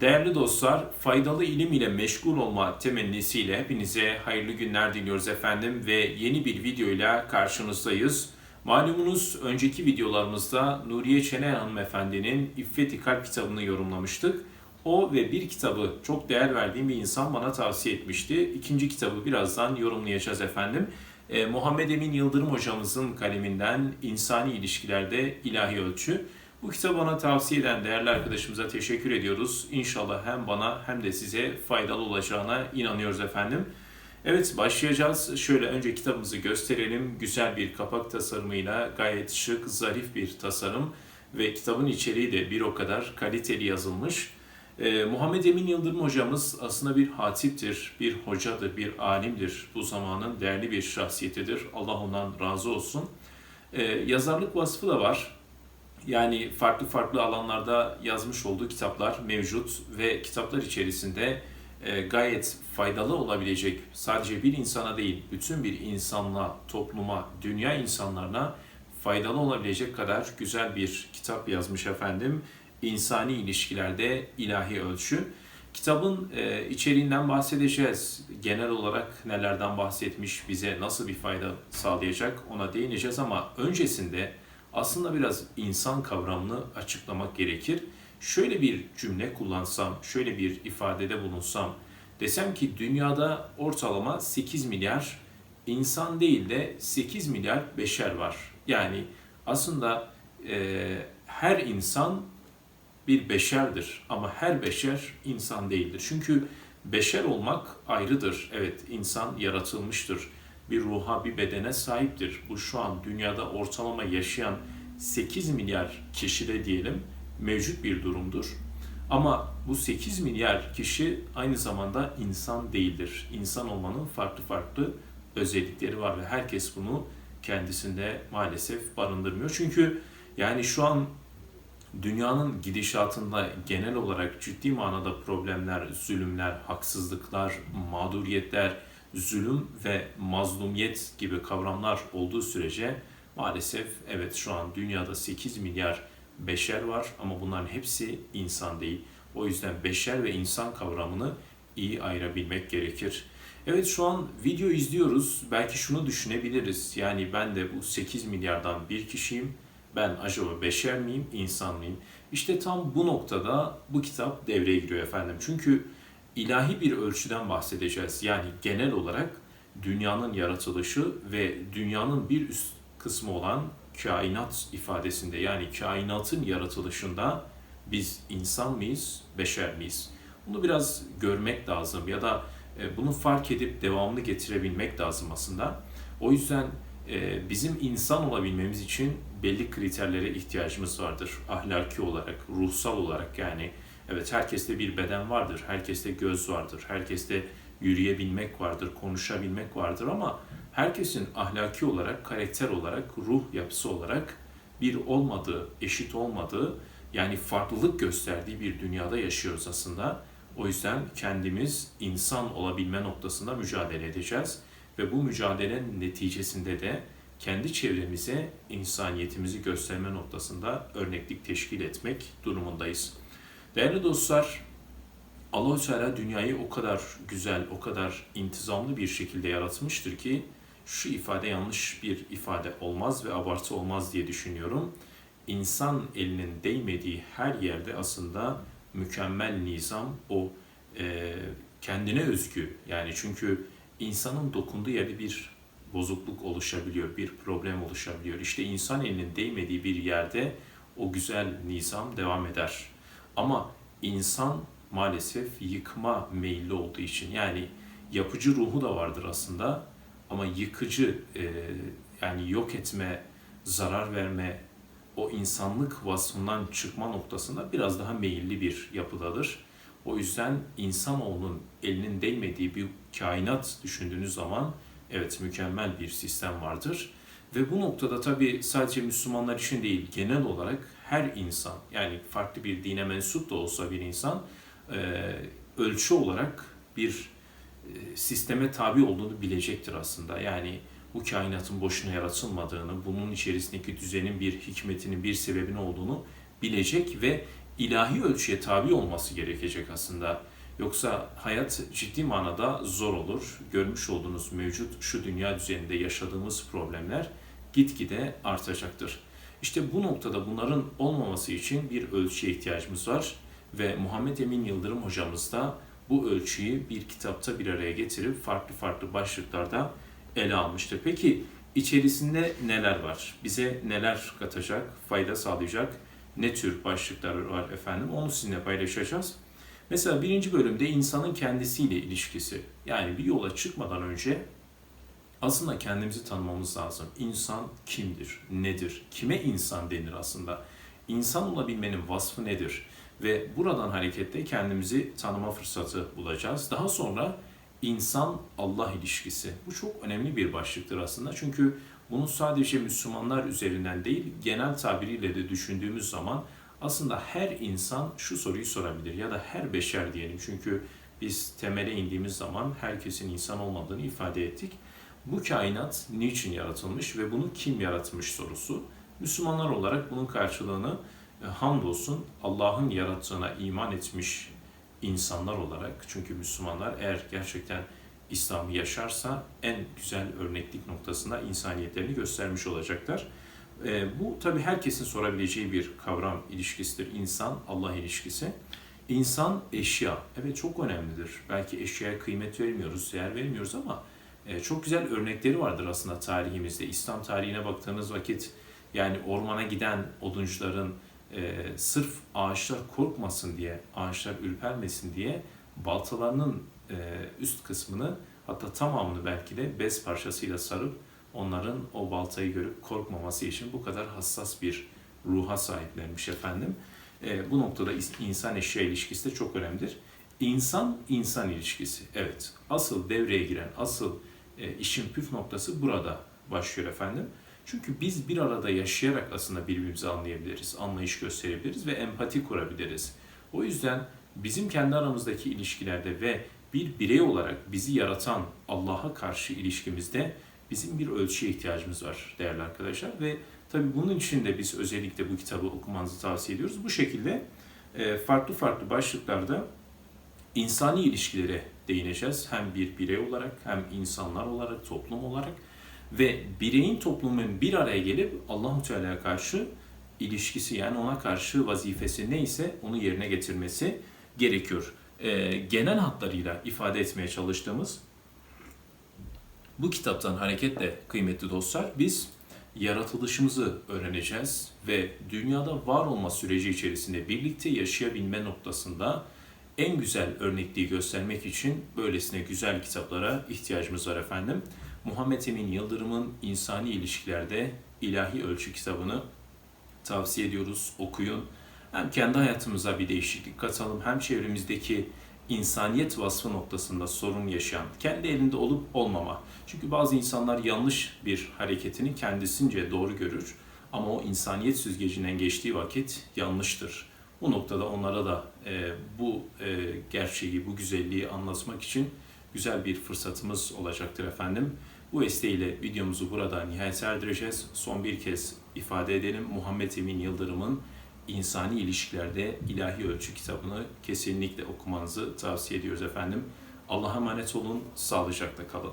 Değerli dostlar, faydalı ilim ile meşgul olma temennisiyle hepinize hayırlı günler diliyoruz efendim ve yeni bir videoyla karşınızdayız. Malumunuz önceki videolarımızda Nuriye Çener hanımefendinin İffet-i Kalp kitabını yorumlamıştık. O ve bir kitabı çok değer verdiğim bir insan bana tavsiye etmişti. İkinci kitabı birazdan yorumlayacağız efendim. Ee, Muhammed Emin Yıldırım hocamızın kaleminden İnsani İlişkilerde İlahi Ölçü. Bu kitabı bana tavsiye eden değerli arkadaşımıza teşekkür ediyoruz. İnşallah hem bana hem de size faydalı olacağına inanıyoruz efendim. Evet başlayacağız. Şöyle önce kitabımızı gösterelim. Güzel bir kapak tasarımıyla gayet şık, zarif bir tasarım ve kitabın içeriği de bir o kadar kaliteli yazılmış. Ee, Muhammed Emin Yıldırım hocamız aslında bir hatiptir, bir hocadır, bir alimdir. Bu zamanın değerli bir şahsiyetidir. Allah ondan razı olsun. Ee, yazarlık vasfı da var. Yani farklı farklı alanlarda yazmış olduğu kitaplar mevcut ve kitaplar içerisinde e, gayet faydalı olabilecek sadece bir insana değil bütün bir insanla, topluma, dünya insanlarına faydalı olabilecek kadar güzel bir kitap yazmış efendim. İnsani ilişkilerde ilahi ölçü. Kitabın e, içeriğinden bahsedeceğiz. Genel olarak nelerden bahsetmiş, bize nasıl bir fayda sağlayacak ona değineceğiz ama öncesinde aslında biraz insan kavramını açıklamak gerekir. Şöyle bir cümle kullansam, şöyle bir ifadede bulunsam, desem ki dünyada ortalama 8 milyar insan değil de 8 milyar beşer var. Yani aslında e, her insan bir beşerdir ama her beşer insan değildir. Çünkü beşer olmak ayrıdır. Evet insan yaratılmıştır. Bir ruha, bir bedene sahiptir. Bu şu an dünyada ortalama yaşayan 8 milyar kişide diyelim mevcut bir durumdur. Ama bu 8 milyar kişi aynı zamanda insan değildir. İnsan olmanın farklı farklı özellikleri var ve herkes bunu kendisinde maalesef barındırmıyor. Çünkü yani şu an dünyanın gidişatında genel olarak ciddi manada problemler, zulümler, haksızlıklar, mağduriyetler, zulüm ve mazlumiyet gibi kavramlar olduğu sürece maalesef evet şu an dünyada 8 milyar beşer var ama bunların hepsi insan değil. O yüzden beşer ve insan kavramını iyi ayırabilmek gerekir. Evet şu an video izliyoruz. Belki şunu düşünebiliriz. Yani ben de bu 8 milyardan bir kişiyim. Ben acaba beşer miyim, insan mıyım? İşte tam bu noktada bu kitap devreye giriyor efendim. Çünkü ilahi bir ölçüden bahsedeceğiz. Yani genel olarak dünyanın yaratılışı ve dünyanın bir üst kısmı olan kainat ifadesinde yani kainatın yaratılışında biz insan mıyız, beşer miyiz? Bunu biraz görmek lazım ya da e, bunu fark edip devamlı getirebilmek lazım aslında. O yüzden e, bizim insan olabilmemiz için belli kriterlere ihtiyacımız vardır. Ahlaki olarak, ruhsal olarak yani evet herkeste bir beden vardır, herkeste göz vardır, herkeste yürüyebilmek vardır, konuşabilmek vardır ama herkesin ahlaki olarak, karakter olarak, ruh yapısı olarak bir olmadığı, eşit olmadığı yani farklılık gösterdiği bir dünyada yaşıyoruz aslında. O yüzden kendimiz insan olabilme noktasında mücadele edeceğiz ve bu mücadelenin neticesinde de kendi çevremize insaniyetimizi gösterme noktasında örneklik teşkil etmek durumundayız. Değerli dostlar, Allah-u Teala dünyayı o kadar güzel, o kadar intizamlı bir şekilde yaratmıştır ki şu ifade yanlış bir ifade olmaz ve abartı olmaz diye düşünüyorum. İnsan elinin değmediği her yerde aslında mükemmel nizam o e, kendine özgü yani çünkü insanın dokunduğu yerde bir bozukluk oluşabiliyor, bir problem oluşabiliyor. İşte insan elinin değmediği bir yerde o güzel nizam devam eder. Ama insan maalesef yıkma meyilli olduğu için yani yapıcı ruhu da vardır aslında ama yıkıcı e, yani yok etme, zarar verme, o insanlık vasfından çıkma noktasında biraz daha meyilli bir yapıdadır. O yüzden insanoğlunun elinin değmediği bir kainat düşündüğünüz zaman evet mükemmel bir sistem vardır. Ve bu noktada tabii sadece Müslümanlar için değil genel olarak her insan yani farklı bir dine mensup da olsa bir insan e, ölçü olarak bir e, sisteme tabi olduğunu bilecektir aslında. Yani bu kainatın boşuna yaratılmadığını, bunun içerisindeki düzenin bir hikmetinin, bir sebebinin olduğunu bilecek ve ilahi ölçüye tabi olması gerekecek aslında. Yoksa hayat ciddi manada zor olur. Görmüş olduğunuz mevcut şu dünya düzeninde yaşadığımız problemler gitgide artacaktır. İşte bu noktada bunların olmaması için bir ölçüye ihtiyacımız var ve Muhammed Emin Yıldırım hocamız da bu ölçüyü bir kitapta bir araya getirip farklı farklı başlıklarda ele almıştır. Peki içerisinde neler var? Bize neler katacak, fayda sağlayacak, ne tür başlıklar var efendim? Onu sizinle paylaşacağız. Mesela birinci bölümde insanın kendisiyle ilişkisi. Yani bir yola çıkmadan önce aslında kendimizi tanımamız lazım. İnsan kimdir, nedir, kime insan denir aslında? İnsan olabilmenin vasfı nedir? Ve buradan hareketle kendimizi tanıma fırsatı bulacağız. Daha sonra insan-Allah ilişkisi. Bu çok önemli bir başlıktır aslında. Çünkü bunu sadece Müslümanlar üzerinden değil, genel tabiriyle de düşündüğümüz zaman aslında her insan şu soruyu sorabilir ya da her beşer diyelim. Çünkü biz temele indiğimiz zaman herkesin insan olmadığını ifade ettik. Bu kainat niçin yaratılmış ve bunu kim yaratmış sorusu. Müslümanlar olarak bunun karşılığını e, hamdolsun Allah'ın yarattığına iman etmiş insanlar olarak çünkü Müslümanlar eğer gerçekten İslam'ı yaşarsa en güzel örneklik noktasında insaniyetlerini göstermiş olacaklar. E, bu tabi herkesin sorabileceği bir kavram ilişkisidir. İnsan Allah ilişkisi. İnsan eşya. Evet çok önemlidir. Belki eşyaya kıymet vermiyoruz, değer vermiyoruz ama çok güzel örnekleri vardır aslında tarihimizde. İslam tarihine baktığınız vakit yani ormana giden oduncuların e, sırf ağaçlar korkmasın diye, ağaçlar ürpermesin diye baltalarının e, üst kısmını hatta tamamını belki de bez parçasıyla sarıp onların o baltayı görüp korkmaması için bu kadar hassas bir ruha sahiplenmiş efendim. E, bu noktada insan eşya ilişkisi de çok önemlidir. İnsan insan ilişkisi. Evet. Asıl devreye giren, asıl e, işin püf noktası burada başlıyor efendim. Çünkü biz bir arada yaşayarak aslında birbirimizi anlayabiliriz, anlayış gösterebiliriz ve empati kurabiliriz. O yüzden bizim kendi aramızdaki ilişkilerde ve bir birey olarak bizi yaratan Allah'a karşı ilişkimizde bizim bir ölçüye ihtiyacımız var değerli arkadaşlar ve tabii bunun için de biz özellikle bu kitabı okumanızı tavsiye ediyoruz. Bu şekilde e, farklı farklı başlıklarda insani ilişkilere değineceğiz. Hem bir birey olarak hem insanlar olarak, toplum olarak ve bireyin toplumun bir araya gelip Allahu Teala'ya karşı ilişkisi yani ona karşı vazifesi neyse onu yerine getirmesi gerekiyor. Ee, genel hatlarıyla ifade etmeye çalıştığımız bu kitaptan hareketle kıymetli dostlar biz yaratılışımızı öğreneceğiz ve dünyada var olma süreci içerisinde birlikte yaşayabilme noktasında en güzel örnekliği göstermek için böylesine güzel kitaplara ihtiyacımız var efendim. Muhammed Emin Yıldırım'ın İnsani İlişkilerde İlahi Ölçü kitabını tavsiye ediyoruz. Okuyun. Hem kendi hayatımıza bir değişiklik katalım hem çevremizdeki insaniyet vasfı noktasında sorun yaşayan, kendi elinde olup olmama. Çünkü bazı insanlar yanlış bir hareketini kendisince doğru görür ama o insaniyet süzgecinden geçtiği vakit yanlıştır. Bu noktada onlara da e, bu e, gerçeği, bu güzelliği anlatmak için güzel bir fırsatımız olacaktır efendim. Bu vesileyle videomuzu burada nihayet erdireceğiz. Son bir kez ifade edelim. Muhammed Emin Yıldırım'ın İnsani İlişkilerde İlahi Ölçü kitabını kesinlikle okumanızı tavsiye ediyoruz efendim. Allah'a emanet olun, sağlıcakla kalın.